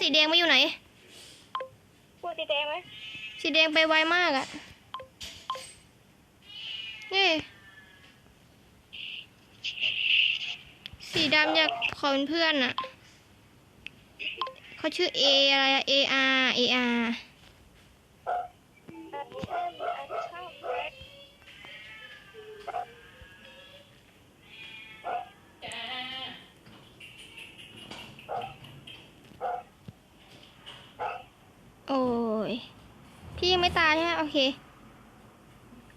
สีแดงมาอยู่ไหนพูดสีแดงไหมสีแดงไปไวมากอะนี่สีดำอยากขอเป็นเพื่อนอะเขาชื่อเออะไรอะ A R A R อันเตายใช่ไหมโอเค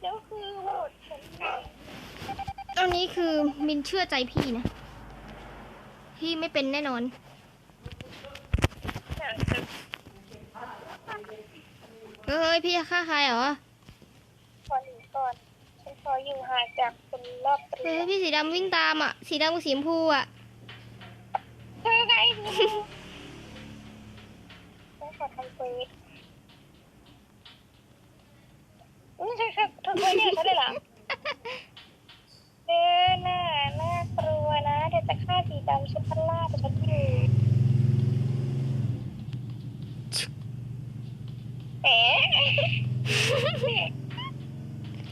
แล้วคือโหวตฉันไงตอนนี้คือมินเชื่อใจพี่นะ พี่ไม่เป็นแน่นอนหนังสือเฮ้ย พี่จะฆ่าใครเหรอขอหนีก่อนฉันขออยู่ห่างจากคนรอบตัเฮ้วยพี่สีดำวิ่งตามอะ สีดำกับสีชมพูอะเธอไงฉันขอทำเฟซอุ้ย เธอเธอเธอเคยเรียกฉันเลยเหรอเดินหน้าน่ากลัวนะเธอจะฆ่าสีดำฉันพันล่าแต่ฉันอยู่เอ๋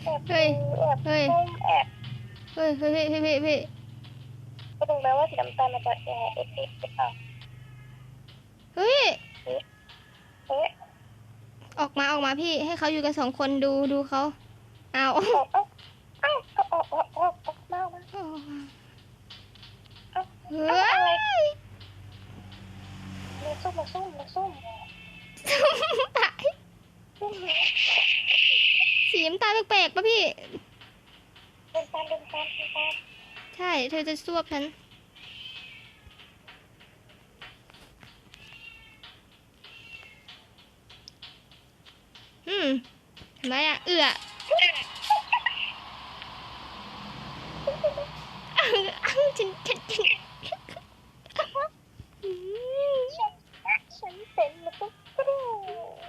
แอบเฮ้ยดูแอบเฮ้ยซุ่มแอบเฮ้ยเฮ้ยเฮ้ยเฮ้ยเฮ้ยเฮ้ยก็ดูแล้วว่าสีน้ำตาลมันจะแอเอ็กเอ็กหรือเปล่าเฮ้ยเอ๊ะออกมาออกมาพี่ให้เขาอยู่กันสองคนดูดูเขา เอาเอ้าเอ้าออกออกออกออกมมาเฮ้มาซุ่มมาซุ่มมาซุ่มตายสีน้ำตาลแปลกๆปะพี่เดินตาเดินตาเดินตาใช่ เธอจะซวบฉันอืมทำไมอะ เอือาวอ้าว ฉันฉันฉันฉันเป็นแล้วก็กรู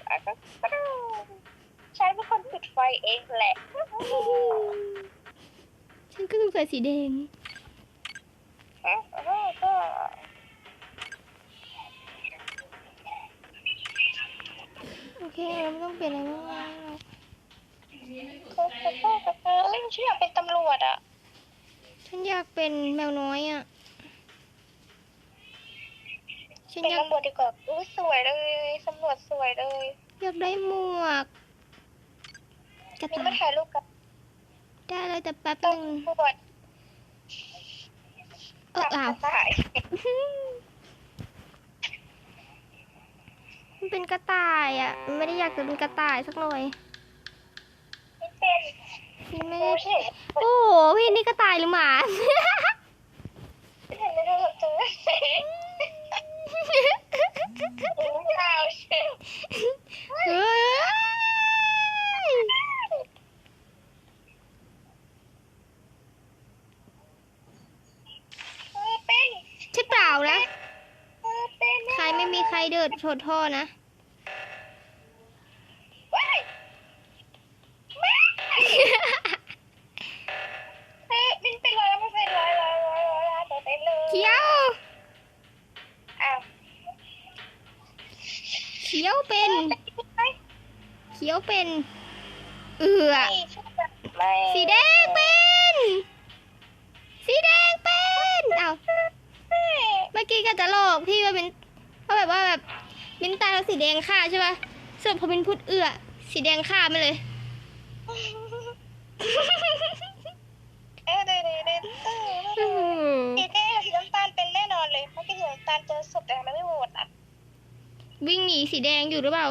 อะก็กรูฉันเป็นคนปิดไฟเองแหละ ฉันก็ต้องใส่สีแดงโอเคเราไม่ต้องเปลี่ยนอะไรมากมายหรอกก็ก็ก็ก็ก็เล่นฉันอยากเป็นตำรวจอะ ฉันอยากเป็นแมวน้อยอะ ฉันเป็นอยากตำรวจดีกว่าอุ้ยสวยเลยตำรวจสวยเลยอยากได้หมวกกระนี่ต่ามายถ่ายรูปกับได้เลยแต่แป๊บหนึ่งตำรวจเอออ้าว ถ่ายมันเป็นกระต่ายอะมันไม่ได้อยากจะเป็นกระต่ายสักหน่อย ไม่เป็น พี่ไม่ไม่ได้ใช่โอ้โหพี่นี่กระต่ายหรือหมาไม่เห็นในโทรศัพท์เจออืมข่าวเชียวเฮ้ยเออเป็นใช่เปล่านะเออเป็นใครไม่มีใครเดินโทษท่อนะ ขียวเป็น เขียวเป็น เอือสีแดงเป็น สีแดงเป็นเอาเมื่อกี้ก็จะหลอกพี่ว่าเป็นว่าแบบว่าแบบมินตาแล้วสีแดงฆ่าใช่ปะส่วนพอมินพูดเอือสีแดงฆ่าไม่เลยเออเสีแดงอยู่หรือเปล่า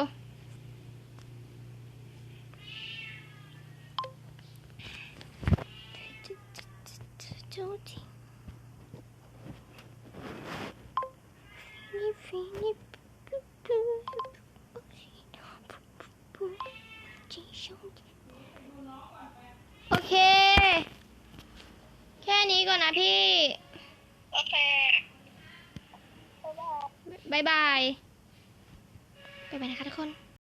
โอเค แค่นี้ก่อนนะพี่ โอเค บ๊ายบายบายบาย บ๊ายบายนะคะทุกคน